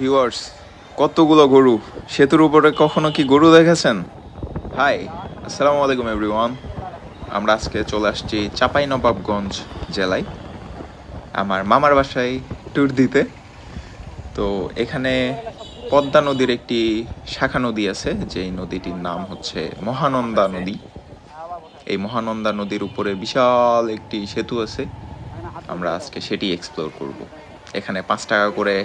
Viewers কতগুলো গরু? সেতুর উপরে কখনো কি গরু দেখেছেন? হাই আসসালামু আলাইকুম এভরিওয়ান আমরা আজকে চলে আসছি চাপাই নবাবগঞ্জ জেলায়, আমার মামার বাসায় ট্যুর দিতে। তো এখানে পদ্মা নদীর একটি শাখা নদী আছে, যেই নদীটির নাম হচ্ছে মহানন্দা নদী। এই মহানন্দা নদীর উপরে বিশাল একটি সেতু আছে, আমরা আজকে সেটি এক্সপ্লোর করব। এখানে পাঁচ টাকা করে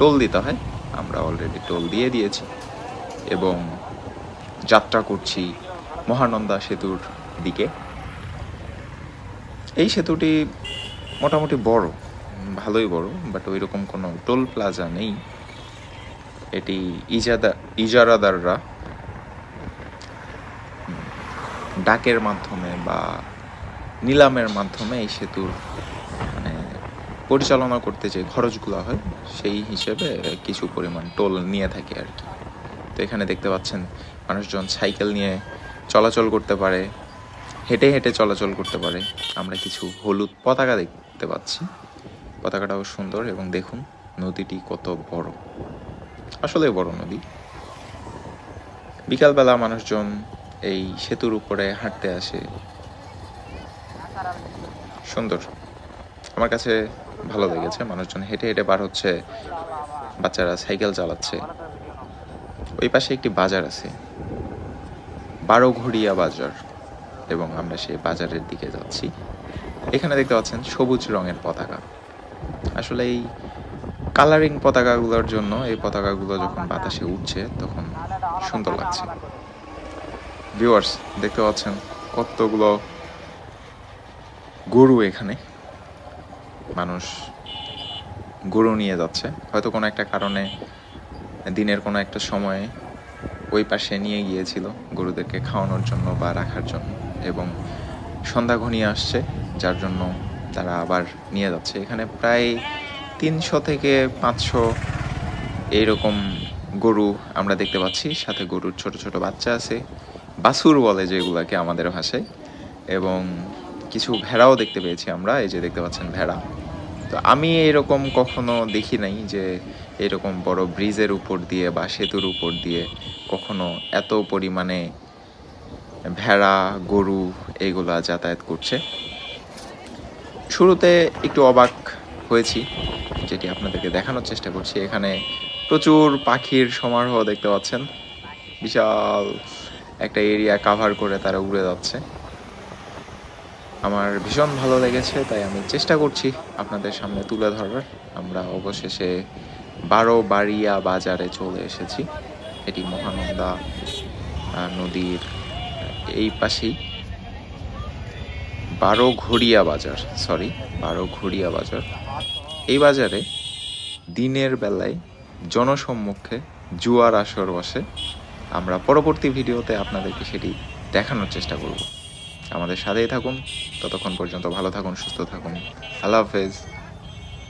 টোল দিতে হয়। আমরা অলরেডি টোল দিয়ে দিয়েছি এবং যাত্রা করছি মহানন্দা সেতুর দিকে। এই সেতুটি মোটামুটি বড়, ভালোই বড় বাট ওই রকম কোনো টোল প্লাজা নেই। এটি ইজাদা, ইজারাদাররা ডাকের মাধ্যমে বা নিলামের মাধ্যমে এই সেতুর পরিচালনা করতে যে খরচগুলো হয়, সেই হিসেবে কিছু পরিমাণ টোল নিয়ে থাকে আর কি। তো এখানে দেখতে পাচ্ছেন, মানুষজন সাইকেল নিয়ে চলাচল করতে পারে, হেঁটে হেঁটে চলাচল করতে পারে। আমরা কিছু হলুদ পতাকা দেখতে পাচ্ছি। পতাকাটাও সুন্দর এবং দেখুন, নদীটি কত বড়। আসলে বড় নদী। বিকালবেলা মানুষজন এই সেতুর উপরে হাঁটতে আসে। সুন্দর। আমার কাছে ভালো লেগেছে, মানুষজন হেঁটে হেঁটে বার হচ্ছে, বাচ্চারা সাইকেল চালাচ্ছে। ওই পাশে একটি বাজার আছে বারো ঘড়িয়া বাজার, এবং আমরা সেই বাজারের দিকে যাচ্ছি। এখানে দেখতে পাচ্ছেন সবুজ রঙের পতাকা। আসলে এই কালারিং পতাকাগুলোর জন্য, এই পতাকাগুলো যখন বাতাসে উঠছে, তখন সুন্দর লাগছে। ভিউয়ার্স দেখতে পাচ্ছেন কতগুলো গরু এখানে। মানুষ গরু নিয়ে যাচ্ছে। হয়তো কোনো একটা কারণে দিনের কোনো একটা সময়ে ওই পাশে নিয়ে গিয়েছিল গরুদেরকে খাওয়ানোর জন্য বা রাখার জন্য এবং সন্ধ্যা ঘনিয়ে আসছে, যার জন্য তারা আবার নিয়ে যাচ্ছে। এখানে প্রায় তিনশো থেকে পাঁচশো এইরকম গরু আমরা দেখতে পাচ্ছি। সাথে গরুর ছোট ছোট বাচ্চা আছে। বাছুর বলে যেগুলাকে আমাদের ভাষায়। এবং কিছু ভেড়াও দেখতে পেয়েছি আমরা, এই যে দেখতে পাচ্ছেন ভেড়া। তো আমি এরকম কখনো দেখি নাই যে এরকম বড় ব্রিজের উপর দিয়ে বা সেতুর উপর দিয়ে কখনো এত পরিমাণে ভেড়া, গরু এগুলা যাতায়াত করছে। শুরুতে একটু অবাক হয়েছি, যেটি আপনাদেরকে দেখানোর চেষ্টা করছি। এখানে প্রচুর পাখির সমারোহ দেখতে পাচ্ছেন। বিশাল একটা এরিয়া কাভার করে তারা উড়ে যাচ্ছে। আমার ভীষণ ভালো লেগেছে, তাই আমি চেষ্টা করছি আপনাদের সামনে তুলে ধরার। আমরা অবশেষে বারো বাড়িয়া বাজারে চলে এসেছি। এটি মহানন্দা নদীর এই পাশেই। বারো ঘড়িয়া বাজার সরি বারো ঘড়িয়া বাজার। এই বাজারে দিনের বেলায় জনসম্মুখে জুয়ার আসর বসে। আমরা পরবর্তী ভিডিওতে আপনাদেরকে সেটি দেখানোর চেষ্টা করব। আমাদের সাথেই থাকুন। ততক্ষণ পর্যন্ত ভালো থাকুন সুস্থ থাকুন। আল্লাহ হাফেজ।